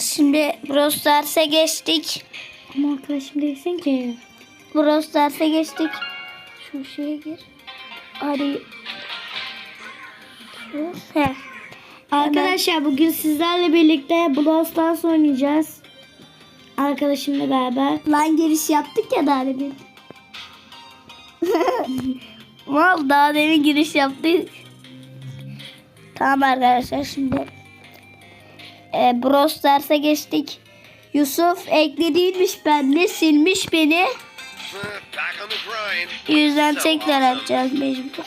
Şimdi Brawl Stars'a geçtik. Ama arkadaşım değilsin ki. Brawl Stars'a geçtik. Şu şeye gir. Hadi. Arkadaşlar bugün sizlerle birlikte Brawl Stars oynayacağız. Arkadaşımla beraber. Lan giriş yaptık ya daha demin. Mal daha demin giriş yaptık. Tamam arkadaşlar şimdi. E, Brawl Stars'a geçtik. Yusuf eklediymiş bende silmiş beni. Yüzden tekrar atacağız mecbur.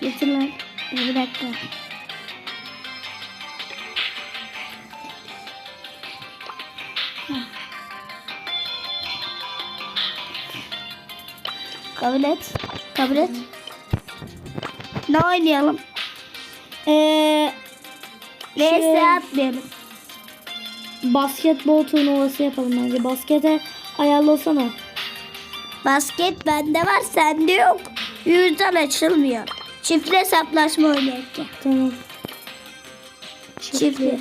Getir lan. Bir dakika. Kabul et. Kabul et. Ne oynayalım? Ee, Neyse Şey- atmayalım. basketbol turnuvası yapalım bence. Baskete ayarlasana. Basket bende var sende yok. Yüzden açılmıyor. Çiftli hesaplaşma oynayalım. Tamam. Çiftli.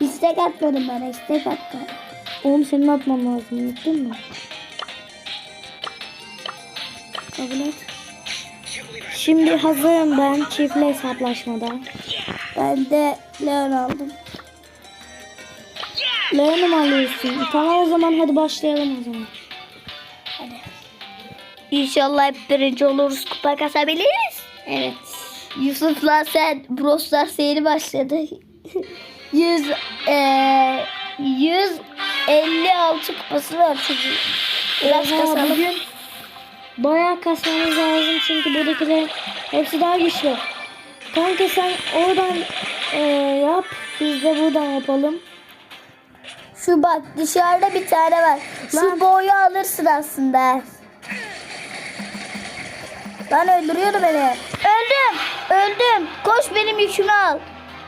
İstek atmadım bana istek attı. Oğlum senin atman lazım. Unuttun mu? Kabul et. Şimdi hazırım ben çiftli hesaplaşmada. Ben de Leon aldım. Leon'u mu alıyorsun? Tamam o zaman hadi başlayalım o zaman. İnşallah hep birinci oluruz kupa kasabiliriz. Evet. Yusuf'la sen Brawl Stars yeni başladı. 100 eee 156 kupası var çocuğun. Biraz kasalım. Bugün bayağı kasmamız lazım çünkü buradakiler hepsi daha güçlü. Kanka sen oradan e, yap. Biz de buradan yapalım. Şu bak dışarıda bir tane var. Şu Lan. boyu alırsın aslında. Lan öldürüyordu beni. Öldüm. Öldüm. Koş benim yükümü al.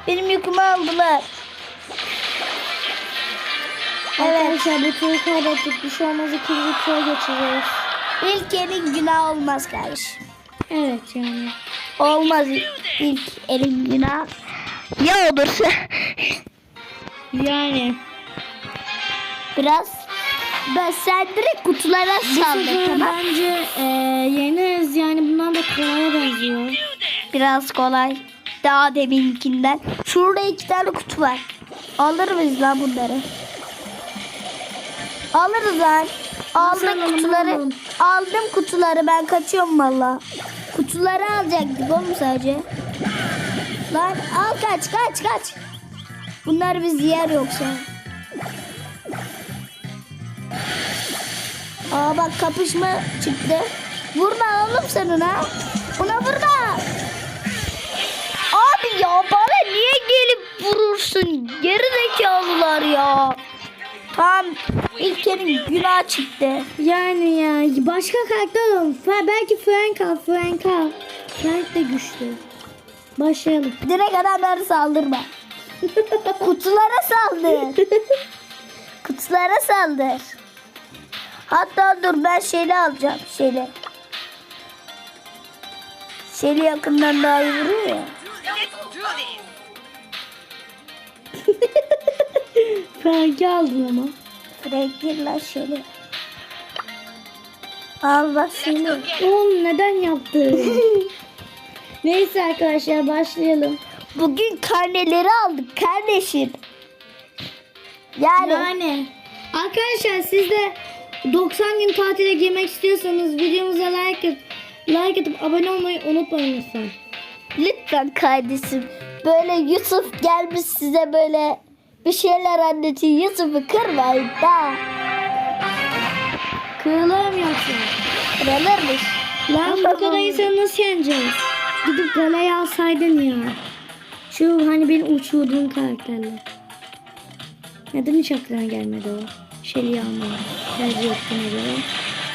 Benim yükümü aldılar. Evet. Arkadaşlar bir tur kaybettik. Bir şey olmaz ikinci tura geçeceğiz. İlk elin günah olmaz kardeşim. Evet yani. Olmaz ilk elin günah. Ya olursa. Yani. Biraz ben sen direkt kutulara saldır tamam. bence e, yeneriz yani bunlar da kolaya benziyor. Biraz kolay. Daha deminkinden. Şurada iki tane kutu var. Alır mıyız lan bunları? Alırız lan. Alalım, kutuları. Aldım kutuları ben kaçıyorum valla. Kutuları alacaktık oğlum sadece. Lan al kaç kaç kaç. Bunlar biz yer yoksa. Aa bak kapışma çıktı. Vurma oğlum sen ona. Ona vurma. Abi ya bana niye gelip vurursun? Geri zekalılar ya. Tamam ilkenin günah çıktı. Yani ya başka karakter alalım. Fe- Belki Frank al, Frank al. Frank de güçlü. Başlayalım. Direkt adamları saldırma. Kutulara saldır. Kutulara saldır. Hatta dur ben şeyi alacağım. Şeyi. Şeyi yakından daha iyi vuruyor ya. Frank'i aldın ama. Frank gir lan şöyle. Al bak seni. Oğlum neden yaptın? Neyse arkadaşlar başlayalım. Bugün karneleri aldık kardeşim. Yani, Yani arkadaşlar siz de 90 gün tatile girmek istiyorsanız videomuza like at, like atıp abone olmayı unutmayın lütfen. lütfen kardeşim. Böyle Yusuf gelmiş size böyle bir şeyler anlatıyor. Yusuf'u kırmayın da. Kırılırım yoksa. Kırılırmış. Lan bu kadar insanı nasıl yeneceğiz? Gidip galaya alsaydın ya. Şu hani benim uçurduğum karakterler. Neden hiç aklına gelmedi o? Şeli'yi almaya. Tercih ettiğine göre.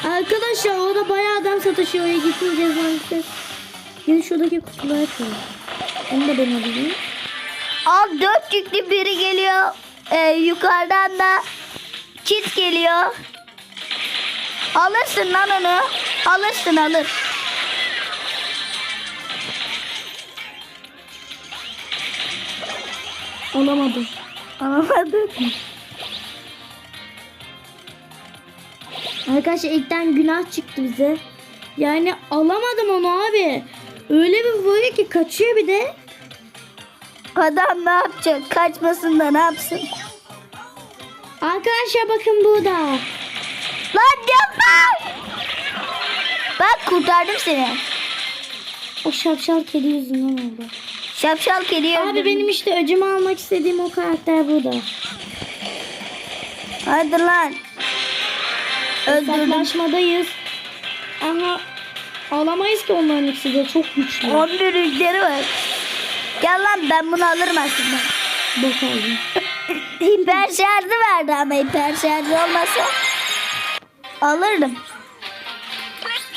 Arkadaşlar orada bayağı adam satışıyor. Oraya gitmeyeceğiz maalesef. Yine şuradaki kutuları açalım. Onu da ben alayım. Abi dört yüklü biri geliyor. Ee, yukarıdan da çiz geliyor. Alırsın lan onu. Alırsın alır. Olamadım. Alamadım. Arkadaşlar ilkten günah çıktı bize. Yani alamadım onu abi. Öyle bir vuruyor ki kaçıyor bir de. Adam ne yapacak? Kaçmasın da ne yapsın? Arkadaşlar bakın burada. Lan yapma! Bak kurtardım seni. O şapşal kedi yüzünden oldu. Şapşal kediyi Abi öldürdüm. benim işte öcümü almak istediğim o karakter burada. Hadi lan. Hesaplaşmadayız. Ama alamayız ki onların ikisi de çok güçlü. 11 rüzgarı var. Gel lan ben bunu alırım aslında. Bakalım. Hiper şarjı verdi ama hiper şarjı olmasa alırdım.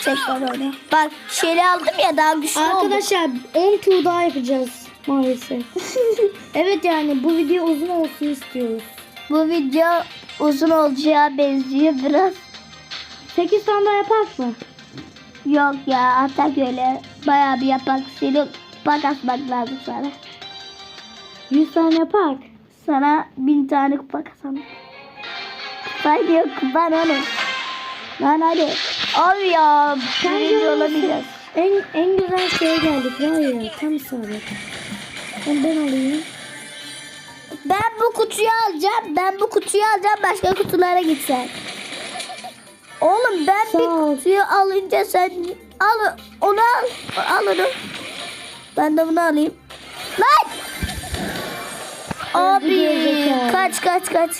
Tekrar onu. Bak şeyi aldım ya daha güçlü oldu. Arkadaşlar 10 tur daha yapacağız maalesef. evet yani bu video uzun olsun istiyoruz. Bu video uzun olacağı benziyor biraz. 8 tane daha yapak mı? Yok ya atak öyle bayağı bir yapak. Seni bak asmak lazım sana. 100 tane yapak. Sana bin tane kupa kazandım. Kupa diyor kupa onu. Lan hadi. Abi ya. Birinci olamayacağız. En, en güzel şeye geldik var ya tam isabet. Ben, ben alayım. Ben bu kutuyu alacağım. Ben bu kutuyu alacağım. Başka kutulara gitsen. Oğlum ben Sağ bir ol. kutuyu alınca sen al onu al. Al onu. Ben de bunu alayım. Lan! Abi kaç kaç kaç.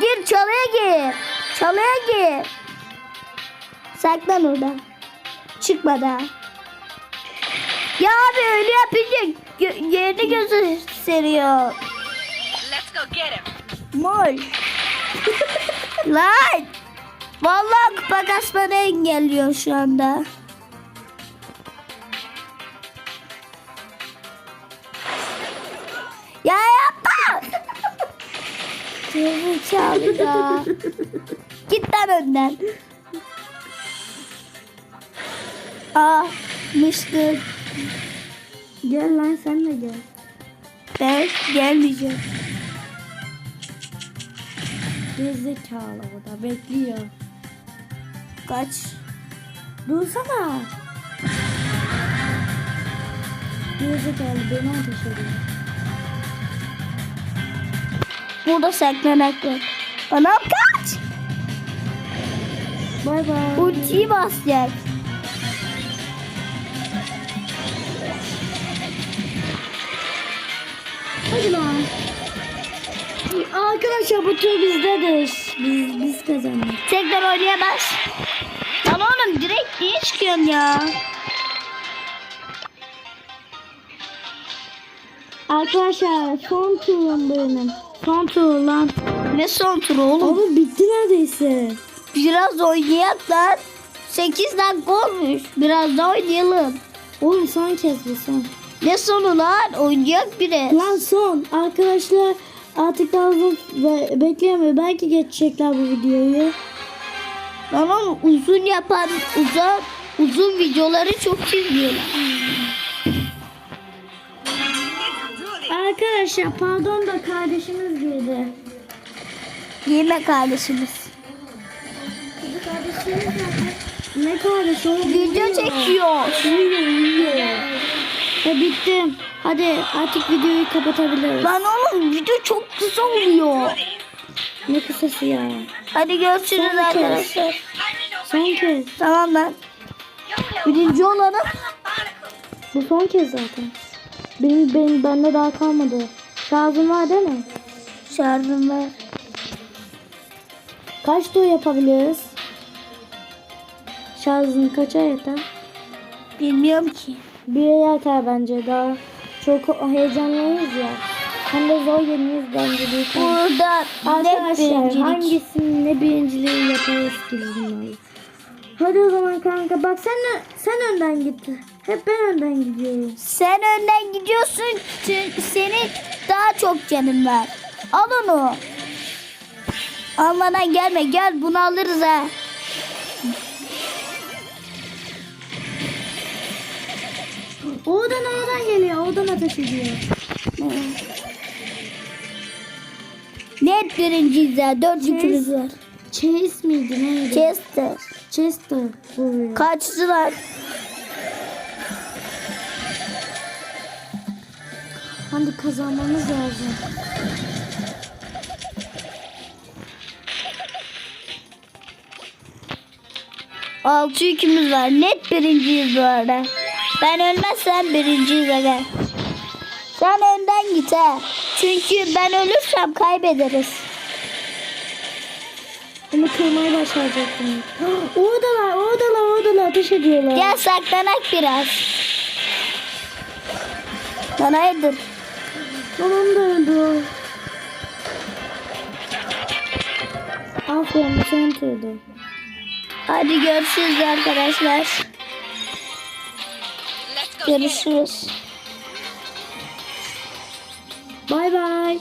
Gir çalıya gir. Çalıya gir. Saklan orada. Çıkma daha. Ya abi öyle yapınca gö- yerini gösteriyor. Let's go get him. Mol. Lan. Vallahi kupa kasmanı engelliyor şu anda. Zekalı da. Git lan önden. Aa, mıştır. Gel lan sen de gel. Ben gelmeyeceğim. Gerizekalı o da bekliyor. Kaç. Dursana. Gerizekalı beni ateş ediyor. Burada saklanak var. Bana kaç. Bay bay. Ultiyi basacak. Hadi lan. Arkadaşlar bu tur bizdedir. Biz, biz kazandık. Tekrar oynayamaz. Lan oğlum direkt niye çıkıyorsun ya? Arkadaşlar son turum benim. Son tur lan. Ne son turu oğlum? Ama bitti neredeyse. Biraz oynayak lan. 8 dakika olmuş. Biraz daha oynayalım. Oğlum son kez bu son. Ne sonu lan? Oynayak biri. Lan son. Arkadaşlar artık daha uzun be- bekleyemiyor. Belki geçecekler bu videoyu. Lan oğlum uzun yapan uzun uzun videoları çok izliyorlar. Arkadaşlar pardon da kardeşimiz girdi. Yeme kardeşimiz. Kardeşimiz ne kardeş o? Video çekiyor. Uyuyor uyuyor. E bittim. Hadi artık videoyu kapatabiliriz. Lan oğlum video çok kısa oluyor. Ne kısası ya. Hadi görüşürüz Son arkadaşlar. Son kez. Tamam lan. Birinci olalım. Bu son kez zaten. Benim, benim bende daha kalmadı. Şarjım var değil mi? Şarjım var. Kaç tur yapabiliriz? Şarjın kaça yeter? Bilmiyorum ki. Bire yeter bence daha. Çok heyecanlıyız ya. Hem de zor yeniyiz bence büyük. Burada Arkadaşlar birincilik. hangisinin ne birinciliği yaparız ki bunları. Hadi o zaman kanka bak sen sen önden git. Hep ben önden gidiyorum. Sen önden gidiyorsun çünkü senin daha çok canın var. Al onu. Almadan gelme gel bunu alırız ha. Oradan oradan geliyor. Oradan ateş ediyor. Net birinciyiz ya. Dört yükümüz var. Chase miydi neydi? Chester. Chester. Kaçtılar. Hadi kazanmamız lazım. Altı yükümüz var. Net birinciyiz bu arada. Ben ölmezsem birinciyiz aga. Sen önden git ha. Çünkü ben ölürsem kaybederiz. Bunu kırmayı başaracaktım. Oradalar, oradalar, oradalar. Ateş ediyorlar. Gel saklanak biraz. Lan hayırdır? Babam da öldü. Aferin sen turdu. Hadi görüşürüz arkadaşlar. Görüşürüz. Bay bay.